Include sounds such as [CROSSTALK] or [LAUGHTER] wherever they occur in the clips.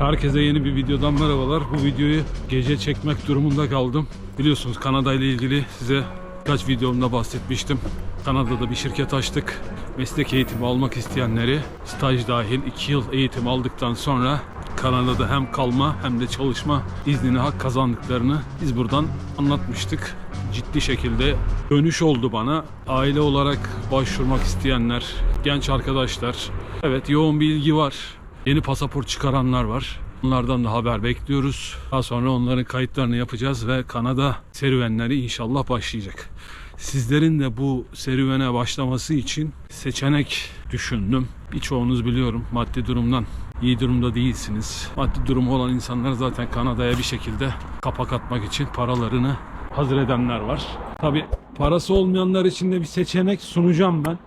Herkese yeni bir videodan merhabalar. Bu videoyu gece çekmek durumunda kaldım. Biliyorsunuz Kanada ile ilgili size birkaç videomda bahsetmiştim. Kanada'da bir şirket açtık. Meslek eğitimi almak isteyenleri staj dahil 2 yıl eğitim aldıktan sonra Kanada'da hem kalma hem de çalışma iznine hak kazandıklarını biz buradan anlatmıştık. Ciddi şekilde dönüş oldu bana. Aile olarak başvurmak isteyenler, genç arkadaşlar. Evet yoğun bir ilgi var. Yeni pasaport çıkaranlar var. Onlardan da haber bekliyoruz. Daha sonra onların kayıtlarını yapacağız ve Kanada serüvenleri inşallah başlayacak. Sizlerin de bu serüvene başlaması için seçenek düşündüm. Birçoğunuz biliyorum maddi durumdan iyi durumda değilsiniz. Maddi durumu olan insanlar zaten Kanada'ya bir şekilde kapak atmak için paralarını hazır edenler var. Tabi parası olmayanlar için de bir seçenek sunacağım ben.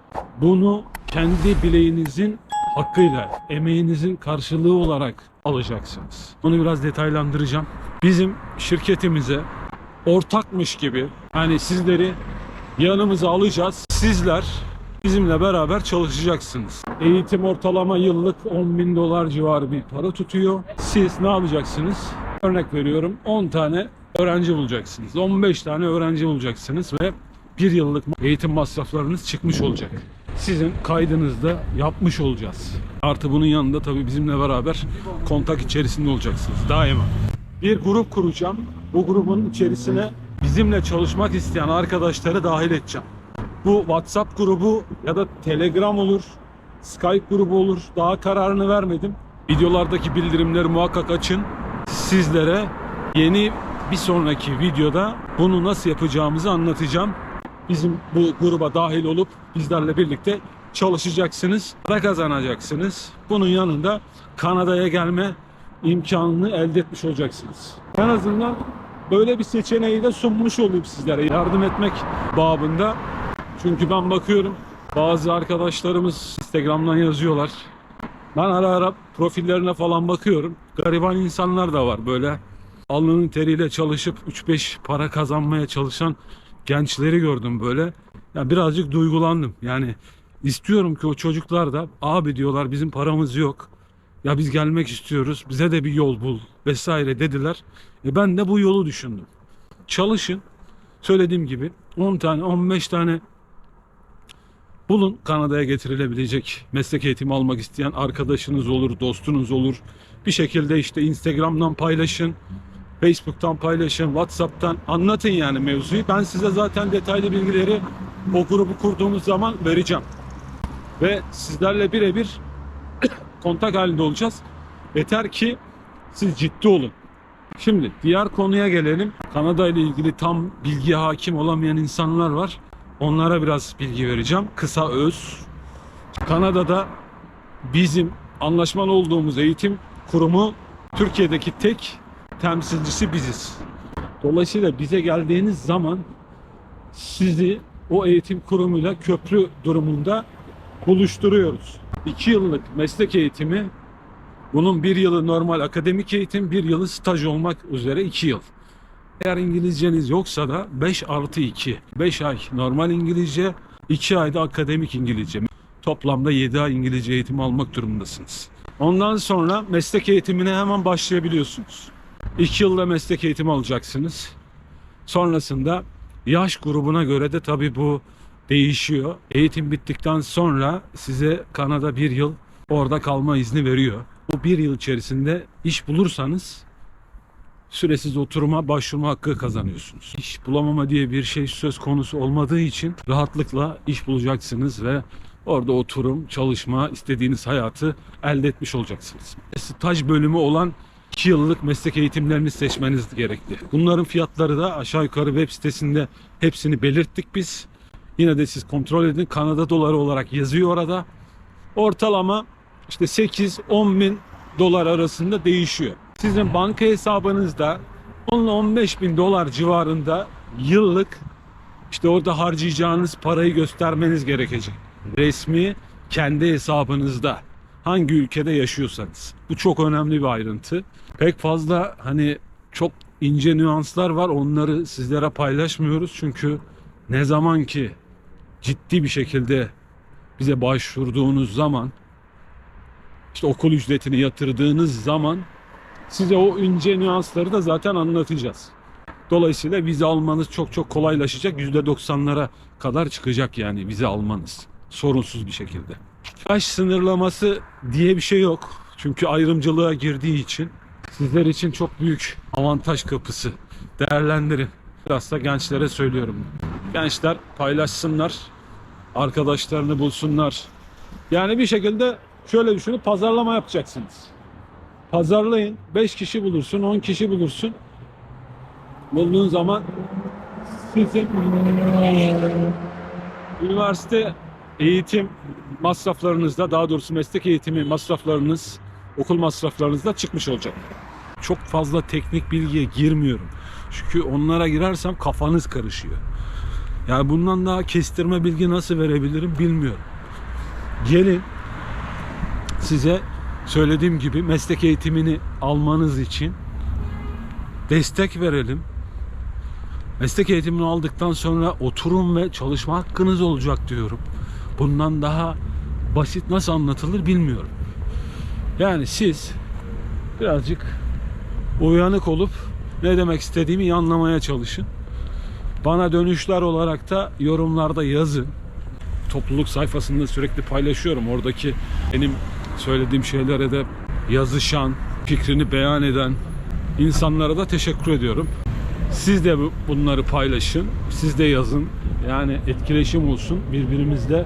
Bunu kendi bileğinizin hakkıyla, emeğinizin karşılığı olarak alacaksınız. Bunu biraz detaylandıracağım. Bizim şirketimize ortakmış gibi hani sizleri yanımıza alacağız. Sizler bizimle beraber çalışacaksınız. Eğitim ortalama yıllık 10 bin dolar civarı bir para tutuyor. Siz ne yapacaksınız? Örnek veriyorum 10 tane öğrenci bulacaksınız. 15 tane öğrenci bulacaksınız ve bir yıllık eğitim masraflarınız çıkmış olacak. Sizin kaydınızda yapmış olacağız. Artı bunun yanında tabii bizimle beraber kontak içerisinde olacaksınız daima. Bir grup kuracağım. Bu grubun içerisine bizimle çalışmak isteyen arkadaşları dahil edeceğim. Bu WhatsApp grubu ya da Telegram olur, Skype grubu olur. Daha kararını vermedim. Videolardaki bildirimleri muhakkak açın. Sizlere yeni bir sonraki videoda bunu nasıl yapacağımızı anlatacağım. Bizim bu gruba dahil olup bizlerle birlikte çalışacaksınız, para kazanacaksınız. Bunun yanında Kanada'ya gelme imkanını elde etmiş olacaksınız. En azından böyle bir seçeneği de sunmuş olayım sizlere yardım etmek babında. Çünkü ben bakıyorum bazı arkadaşlarımız Instagram'dan yazıyorlar. Ben ara ara profillerine falan bakıyorum. Gariban insanlar da var böyle. Alnının teriyle çalışıp 3-5 para kazanmaya çalışan gençleri gördüm böyle. Ya birazcık duygulandım. Yani istiyorum ki o çocuklar da abi diyorlar bizim paramız yok. Ya biz gelmek istiyoruz. Bize de bir yol bul vesaire dediler. E ben de bu yolu düşündüm. Çalışın. Söylediğim gibi 10 tane 15 tane bulun Kanada'ya getirilebilecek meslek eğitimi almak isteyen arkadaşınız olur, dostunuz olur. Bir şekilde işte Instagram'dan paylaşın, Facebook'tan paylaşın, WhatsApp'tan anlatın yani mevzuyu. Ben size zaten detaylı bilgileri o grubu kurduğumuz zaman vereceğim. Ve sizlerle birebir [COUGHS] kontak halinde olacağız. Yeter ki siz ciddi olun. Şimdi diğer konuya gelelim. Kanada ile ilgili tam bilgi hakim olamayan insanlar var. Onlara biraz bilgi vereceğim. Kısa öz. Kanada'da bizim anlaşmalı olduğumuz eğitim kurumu Türkiye'deki tek temsilcisi biziz. Dolayısıyla bize geldiğiniz zaman sizi o eğitim kurumuyla köprü durumunda buluşturuyoruz. 2 yıllık meslek eğitimi bunun bir yılı normal akademik eğitim, bir yılı staj olmak üzere 2 yıl. Eğer İngilizceniz yoksa da 5 artı 2. 5 ay normal İngilizce, 2 ayda akademik İngilizce. Toplamda 7 ay İngilizce eğitimi almak durumundasınız. Ondan sonra meslek eğitimine hemen başlayabiliyorsunuz. 2 yılda meslek eğitimi alacaksınız. Sonrasında yaş grubuna göre de tabii bu değişiyor. Eğitim bittikten sonra size Kanada bir yıl orada kalma izni veriyor. Bu bir yıl içerisinde iş bulursanız süresiz oturuma başvurma hakkı kazanıyorsunuz. İş bulamama diye bir şey söz konusu olmadığı için rahatlıkla iş bulacaksınız ve orada oturum, çalışma, istediğiniz hayatı elde etmiş olacaksınız. Staj bölümü olan 2 yıllık meslek eğitimlerini seçmeniz gerekli. Bunların fiyatları da aşağı yukarı web sitesinde hepsini belirttik biz. Yine de siz kontrol edin. Kanada doları olarak yazıyor orada. Ortalama işte 8-10 bin dolar arasında değişiyor. Sizin banka hesabınızda 10 ile 15 bin dolar civarında yıllık işte orada harcayacağınız parayı göstermeniz gerekecek. Resmi kendi hesabınızda hangi ülkede yaşıyorsanız. Bu çok önemli bir ayrıntı. Pek fazla hani çok ince nüanslar var. Onları sizlere paylaşmıyoruz çünkü ne zaman ki ciddi bir şekilde bize başvurduğunuz zaman işte okul ücretini yatırdığınız zaman Size o ince nüansları da zaten anlatacağız. Dolayısıyla vize almanız çok çok kolaylaşacak. %90'lara kadar çıkacak yani vize almanız. Sorunsuz bir şekilde. Yaş sınırlaması diye bir şey yok. Çünkü ayrımcılığa girdiği için sizler için çok büyük avantaj kapısı. Değerlendirin. Biraz da gençlere söylüyorum. Gençler paylaşsınlar. Arkadaşlarını bulsunlar. Yani bir şekilde şöyle düşünün pazarlama yapacaksınız. Pazarlayın. 5 kişi bulursun, 10 kişi bulursun. Bulduğun zaman sizin üniversite eğitim masraflarınızda daha doğrusu meslek eğitimi masraflarınız okul masraflarınızda çıkmış olacak. Çok fazla teknik bilgiye girmiyorum. Çünkü onlara girersem kafanız karışıyor. Yani bundan daha kestirme bilgi nasıl verebilirim bilmiyorum. Gelin size söylediğim gibi meslek eğitimini almanız için destek verelim. Meslek eğitimini aldıktan sonra oturum ve çalışma hakkınız olacak diyorum. Bundan daha basit nasıl anlatılır bilmiyorum. Yani siz birazcık uyanık olup ne demek istediğimi anlamaya çalışın. Bana dönüşler olarak da yorumlarda yazın. Topluluk sayfasında sürekli paylaşıyorum. Oradaki benim söylediğim şeylere de yazışan, fikrini beyan eden insanlara da teşekkür ediyorum. Siz de bu- bunları paylaşın. Siz de yazın. Yani etkileşim olsun. Birbirimizle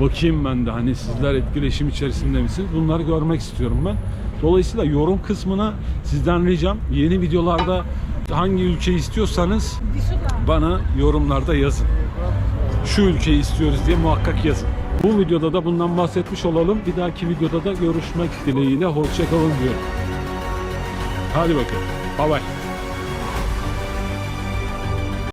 bakayım ben de hani sizler etkileşim içerisinde misiniz? Bunları görmek istiyorum ben. Dolayısıyla yorum kısmına sizden ricam yeni videolarda hangi ülkeyi istiyorsanız bana yorumlarda yazın. Şu ülkeyi istiyoruz diye muhakkak yazın. Bu videoda da bundan bahsetmiş olalım. Bir dahaki videoda da görüşmek dileğiyle. Hoşçakalın diyorum. Hadi bakalım. Bye bye.